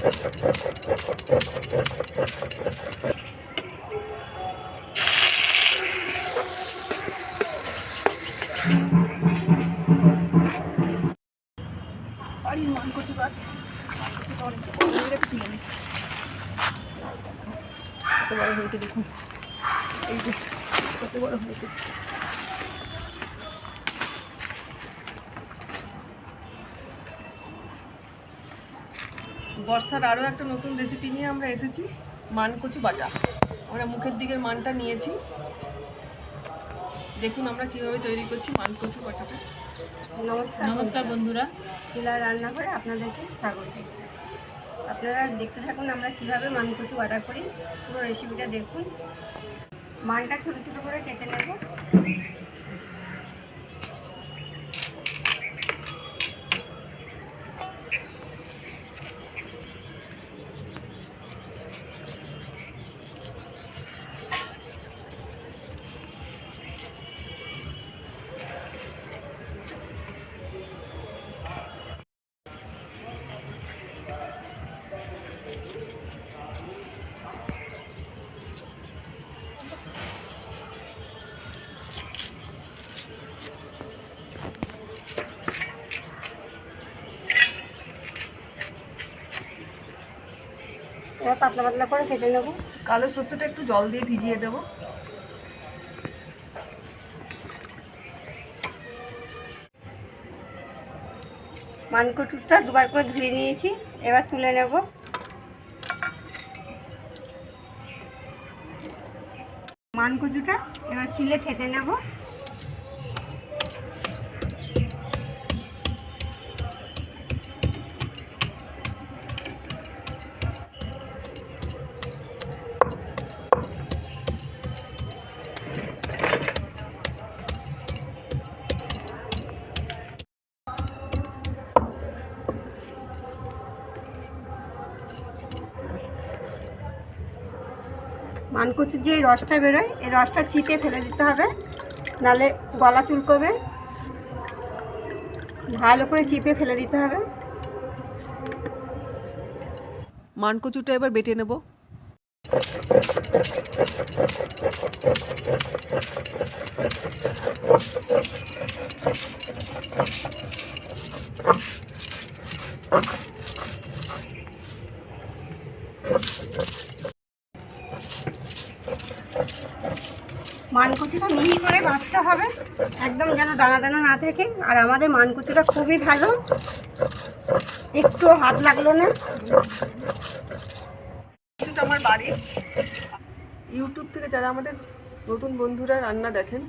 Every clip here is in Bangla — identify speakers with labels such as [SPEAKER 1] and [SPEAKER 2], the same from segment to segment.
[SPEAKER 1] কত বড় হয়েছে দেখুন এই যে কত বড় হয়েছে। বর্ষার আরও একটা নতুন রেসিপি নিয়ে আমরা এসেছি মান কচু বাটা। আমরা মুখের দিকের মানটা নিয়েছি। দেখুন আমরা কীভাবে তৈরি করছি মান কচু বাটাটা।
[SPEAKER 2] নমস্কার।
[SPEAKER 1] নমস্কার বন্ধুরা।
[SPEAKER 2] শিলা রান্না করে আপনাদেরকে স্বাগত। আপনারা দেখতে থাকুন আমরা কীভাবে মানকচু বাটা করি। পুরো রেসিপিটা দেখুন। মানটা ছোটো ছোটো করে কেটে নেব। এবার পাতলা পাতলা করে কেটে নেব।
[SPEAKER 1] কালো সর্ষেটা একটু জল দিয়ে ভিজিয়ে দেবো।
[SPEAKER 2] মানকচুটা দুবার করে ধুয়ে নিয়েছি এবার তুলে নেব। মানকচুটা এবার শিলে ফেটে নেব। মানকচুর যে রসটা বেরোয়, এই রসটা চিপে ফেলে দিতে হবে, নালে গলা চুলকবে। ভালো করে চিপে ফেলে দিতে হবে।
[SPEAKER 1] মানকচুটা এবার বেটে নেব।
[SPEAKER 2] মানকচুটা মিহি করে বাঁচতে হবে। একদম যেন দানা দানা না থাকে। আর আমাদের মানকচুটা খুবই ভালো। একটু হাত লাগল না।
[SPEAKER 1] আমার বাড়ি। ইউটিউব থেকে যারা আমাদের নতুন বন্ধুরা রান্না দেখেন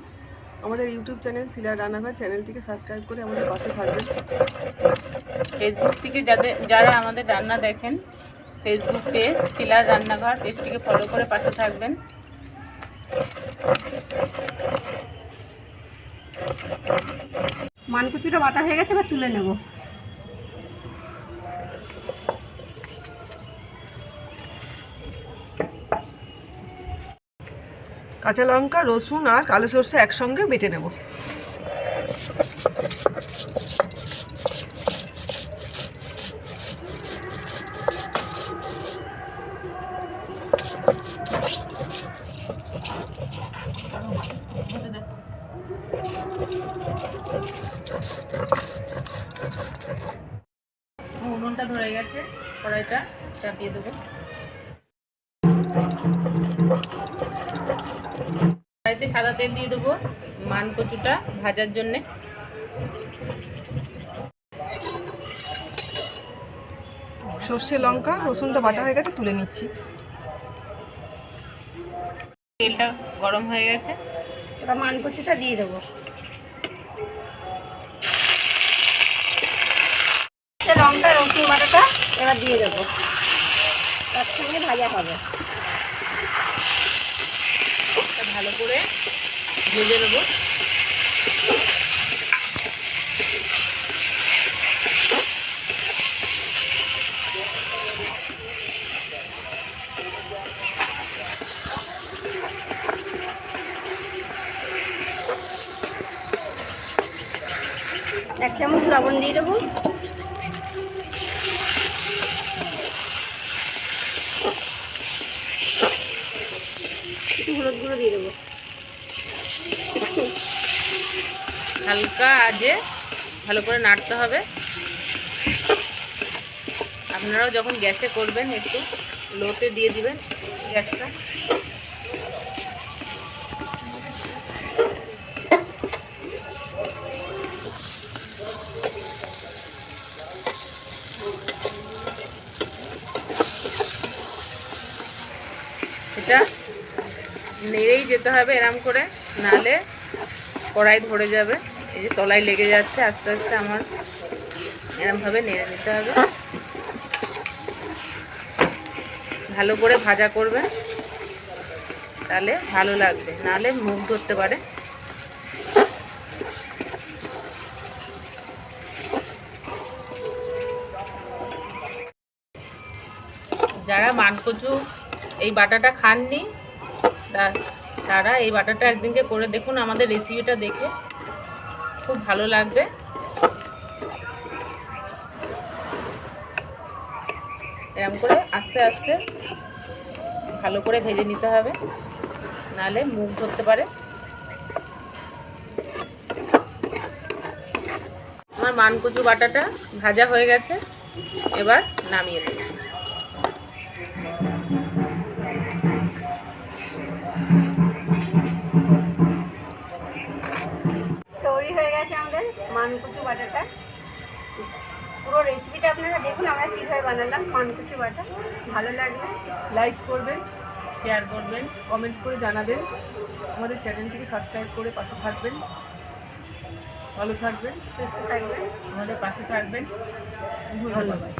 [SPEAKER 1] আমাদের ইউটিউব চ্যানেল শিলা রান্নাঘর চ্যানেলটিকে সাবস্ক্রাইব করে আমাদের পাশে থাকবেন।
[SPEAKER 3] ফেসবুক থেকে যাদের যারা আমাদের রান্না দেখেন ফেসবুক পেজ শিলার রান্নাঘর পেজটিকে ফলো করে পাশে থাকবেন।
[SPEAKER 2] মানকুচিটা বাটা হয়ে গেছে, এবার তুলে নেব।
[SPEAKER 1] কাঁচা লঙ্কা, রসুন আর কালো সর্ষে একসঙ্গে বেটে নেব।
[SPEAKER 3] উনুনটা ধরে গেছে কড়াইটা চাপিয়ে দেবো। কড়াইতে সাদা তেল দিয়ে দেবো মান কচুটা ভাজার জন্যে।
[SPEAKER 1] সর্ষে লঙ্কা রসুনটা বাটা হয়ে গেছে তুলে নিচ্ছি।
[SPEAKER 3] তেলটা গরম হয়ে গেছে।
[SPEAKER 2] এবার মানকুচিটা দিয়ে দেবো। বাটাটা এবার দিয়ে দেবো। সঙ্গে ভাজা হবে।
[SPEAKER 3] ভালো করে ভেজে দেবো
[SPEAKER 2] এক চামচ লবণ দিয়ে দেবো। হলুদ গুঁড়ো দিয়ে দেবো।
[SPEAKER 3] হালকা আজে ভালো করে নাড়তে হবে। আপনারাও যখন গ্যাসে করবেন একটু লোতে দিয়ে দিবেন গ্যাসটা। এটা নেড়েই যেতে হবে এরম করে, নালে কড়াই ধরে যাবে। এই যে তলায় লেগে যাচ্ছে, আস্তে আস্তে আমার এরমভাবে নেড়ে নিতে হবে। ভালো করে ভাজা করবে, তাহলে ভালো লাগবে নাহলে মুখ ধরতে পারে। যারা মানকচু এই বাটাটা খাননি তা- তারা এই বাটাটা একদিনকে করে দেখুন, আমাদের রেসিপিটা দেখে। খুব ভালো লাগবে। এরকম করে আস্তে আস্তে ভালো করে ভেজে নিতে হবে। নালে মুখ ধরতে পারে। আমার মানকচু বাটাটা ভাজা হয়ে গেছে। এবার নামিয়ে দেব
[SPEAKER 2] রেসিপিটা আপনারা দেখুন আমরা কীভাবে বানালাম মানকুচু বাটা। ভালো লাগলে
[SPEAKER 1] লাইক করবেন
[SPEAKER 3] শেয়ার করবেন
[SPEAKER 1] কমেন্ট করে জানাবেন। আমাদের চ্যানেলটিকে সাবস্ক্রাইব করে পাশে থাকবেন। ভালো থাকবেন
[SPEAKER 2] সুস্থ থাকবেন।
[SPEAKER 3] আমাদের পাশে থাকবেন।
[SPEAKER 1] ধন্যবাদ।